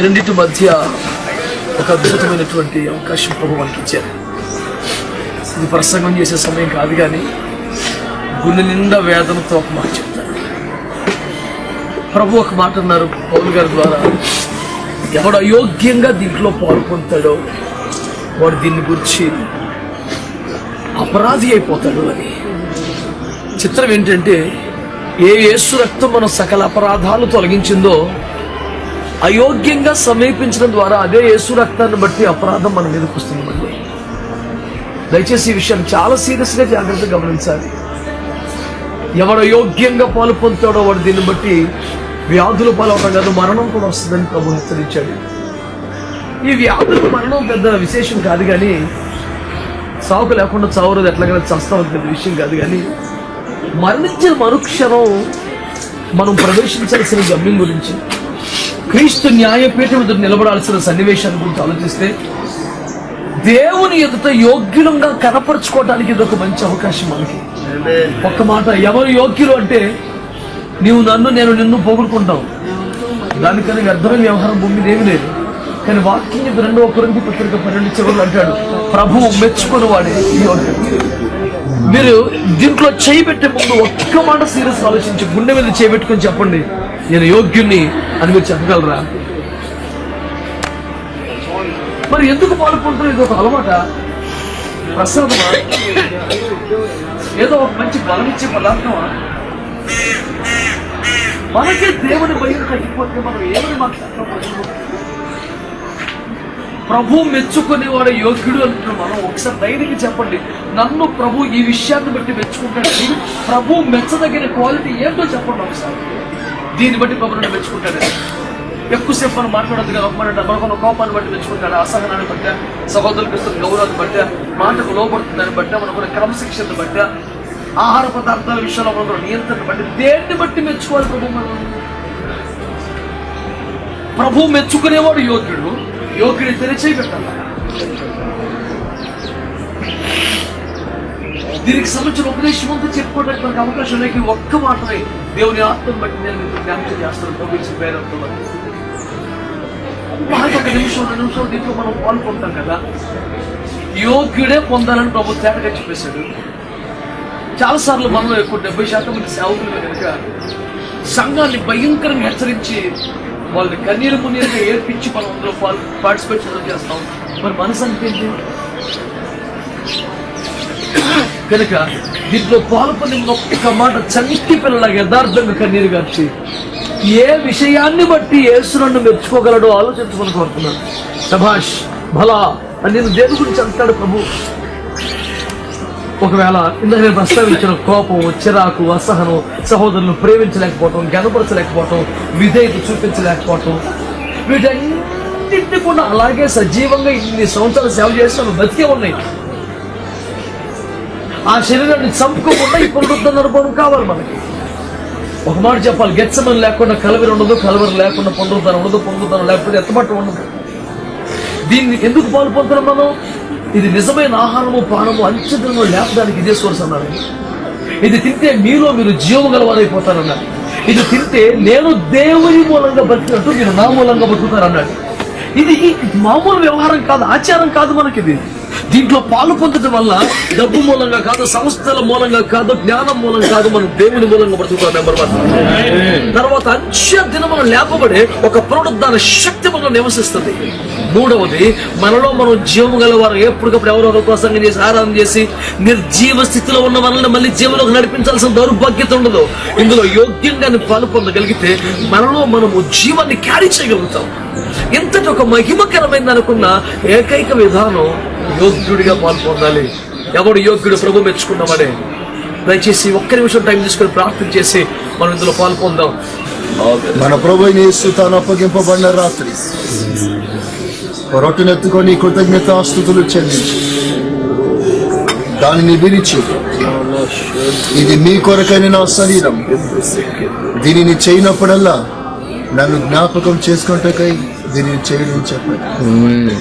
ఈ రెండింటి మధ్య ఒక అద్భుతమైనటువంటి అవకాశం ప్రభు మనకి ఇచ్చారు ఇది ప్రసంగం చేసే సమయం కాదు కానీ గుండె నిండా వేదనతో ఒక మాట చెప్తారు. ప్రభు ఒక మాట అన్నారు పౌల్ గారి ద్వారా. ఎవడు అయోగ్యంగా దీంట్లో పాల్గొంటాడో వాడు దీన్ని గురించి అపరాధి అయిపోతాడు అని. చిత్రం ఏంటంటే ఏ యేసు రక్తం మన సకల అపరాధాలు తొలగించిందో అయోగ్యంగా సమీపించడం ద్వారా అదే యేసు రక్తాన్ని బట్టి అపరాధం మన మీదకి వస్తుందండి దయచేసి ఈ విషయాన్ని చాలా సీరియస్గా జాగ్రత్తగా గమనించాలి. ఎవడు అయోగ్యంగా పాలు పొందుతాడో వాడు దీన్ని బట్టి వ్యాధులు పాలవడం కాదు మరణం కూడా వస్తుందని ప్రభు హెచ్చరించాడు. ఈ వ్యాధులు మరణం పెద్ద విశేషం కాదు కానీ సాగు లేకుండా చావరదు ఎట్లాగైనా చస్తామని పెద్ద విషయం కాదు కానీ మరణించిన మరుక్షణం మనం ప్రవేశించాల్సిన గమ్యం గురించి క్రీస్తు న్యాయపీఠం ఎదురు నిలబడాల్సిన సన్నివేశాన్ని గురించి ఆలోచిస్తే దేవుని ఎదుట యోగ్యులంగా కనపరుచుకోవడానికి ఇది ఒక మంచి అవకాశం మనకి. ఒక్క మాట ఎవరు యోగ్యులు అంటే నీవు నన్ను నేను నిన్ను పోగొట్టుకుంటావు. దానికని వ్యర్థమైన వ్యవహారం భూమి ఏమీ లేదు. కానీ వాక్యం చెప్పి రెండవ కొరింథీ పత్రిక పన్నెండు చివరిలో అంటాడు ప్రభువు మెచ్చుకుని వాడే మీరు దీంట్లో చేయి పెట్టే ముందు ఒక్క మాట సీరియస్ ఆలోచించి గుండె మీద చేయబెట్టుకొని చెప్పండి. నేను యోగ్యుణ్ణి అని మీరు చెప్పగలరా? మరి ఎందుకు పాల్పొంటారు ఇది ఒక అలవాట? ప్రసాదమా? ఏదో ఒక మంచి బలమిచ్చే పదార్థమా? మనకే దేవుని భయం తగ్గిపోతే మనం ఏమని మాట్లాడతాం ప్రభు మెచ్చుకునేవాడు యోగ్యుడు అంటున్నాం మనం ఒకసారి ధైర్యంగా చెప్పండి. నన్ను ప్రభు ఈ విషయాన్ని బట్టి మెచ్చుకుంటాడు. ప్రభు మెచ్చదగిన క్వాలిటీ ఏంటో చెప్పండి ఒకసారి. దీన్ని బట్టి ప్రభు నన్ను మెచ్చుకుంటాడు. ఎక్కువసేపు మనం మాట్లాడదు కదా మనకున్న కోపాన్ని బట్టి మెచ్చుకుంటాడు అసహనాన్ని బట్ట సహోదరులకు ఇస్తున్న గౌరవాన్ని బట్టా మాటకు లోపడుతుందని బట్ట మనకున్న క్రమశిక్షణ బట్ట ఆహార పదార్థాల విషయంలో మనకు నియంత్రణ బట్టి దేన్ని బట్టి మెచ్చుకోవాలి ప్రభు మనం? ప్రభు మెచ్చుకునేవాడు యోగ్యుడు. యోగ్యుడు తెరిచేయి పెట్టాలి దీనికి సంబంధించిన ఉపదేశం అంతా చెప్పుకోవడానికి అవకాశం లేక ఒక్క మాటనే దేవుని ఆత్మను బట్టి నేను మీకు జ్ఞాపకం చేస్తాను. పంపించిన పేరంతో. ఒక నిమిషం రెండు నిమిషం దీంట్లో మనం పాల్గొంటాం కదా. యోగ్యుడే పొందాలని ప్రభు తేటగా చెప్పేశాడు. చాలాసార్లు మనలో ఎక్కువ డెబ్బై శాతం మంది సేవకులు కనుక సంఘాన్ని భయంకరంగా హెచ్చరించి వాళ్ళని కన్నీరు మున్నీరుగా ఏర్పించి మనం అందులో పార్టిసిపేట్ చేస్తాం మరి మనసు అంటే కనుక దీంట్లో పాల్పొంది ఒక్క మాట చంటి పిల్లలాగా యథార్థంగా కన్నీరు గార్చి ఏ విషయాన్ని బట్టి యేసునన్ను మెచ్చుకోగలడో ఆలోచించుకొని కోరుతున్నాను. సభాష్ భలా అని నేను దేని గురించి అంటాడు ప్రభు? ఒకవేళ ఇందాక నేను ప్రస్తావించిన కోపం చిరాకు అసహనం సహోదరులను ప్రేమించలేకపోవటం గనపరచలేకపోవటం విధేయత చూపించలేకపోవటం వీటన్నింటినీ కూడా అలాగే సజీవంగా ఇన్ని సంవత్సరాలు సేవ చేస్తాను బతికే ఉన్నాయి. ఆ శరీరాన్ని చంపుకోకుండా ఈ పునరుద్ధరణ అనుభవం కావాలి మనకి. ఒక మాట చెప్పాలి గెచ్చమని లేకుండా కలవరి ఉండదు కలవరి లేకుండా పునరుద్ధరణ ఉండదు పునరుద్ధరణ లేకపోతే ఎత్తబట్ట ఉండదు. దీన్ని ఎందుకు పాలు మనం? ఇది నిజమైన ఆహారము పానము అంచెదనం లేపడానికి ఇదే సోర్స్ అన్నారు. ఇది తింటే మీలో మీరు జీవం గలవారైపోతారన్నారు. ఇది తింటే నేను దేవుని మూలంగా బతికినట్టు మీరు నా మూలంగా బతుకుతారన్నాడు ఇది మామూలు వ్యవహారం కాదు ఆచారం కాదు మనకి ఇది దీంట్లో పాలు పొందడం వల్ల డబ్బు మూలంగా కాదు సంస్థల మూలంగా కాదు జ్ఞానం మూలంగా కాదు మనం దేవుని మూలంగా బ్రతుకుతాం నెంబర్ వన్ తర్వాత అంచె దినమున లేపబడే ఒక పునరుద్ధాన శక్తి మనలో నివసిస్తుంది. మూడవది మనలో మనం జీవము గలవారు ఎప్పటికప్పుడు ఎవరో ఒక ప్రసంగం చేసి ఆరాధన చేసి నిర్జీవ స్థితిలో ఉన్న మనల్ని మళ్ళీ జీవనలోకి నడిపించాల్సిన దౌర్భాగ్యత ఉండదు. ఇందులో యోగ్యంగా పాలు పొందగలిగితే మనలో మనము జీవాన్ని క్యారీ చేయగలుగుతాం. ఇంతటి ఒక మహిమకరమైంది అనుకున్న ఏకైక విధానం యోగ్యుడిగా పాలు పొందాలి ఎవడు యోగ్యుడు ప్రభు మెచ్చుకున్నామనే దయచేసి ఒక్క నిమిషం టైం తీసుకొని ప్రార్థన చేసి మనం ఇందులో పాలు పొందాం మన ప్రభు యేసు తాను అప్పగింపబడిన రాత్రి. రొట్టెనెత్తుకొని కృతజ్ఞత స్థుతులు చెల్లించి. దానిని విరిచి. ఇది మీ కొరకైన నా శరీరం. దీనిని చేయనప్పుడల్లా నన్ను జ్ఞాపకం చేసుకుంటకై దీనిని చేయడం చెప్పండి.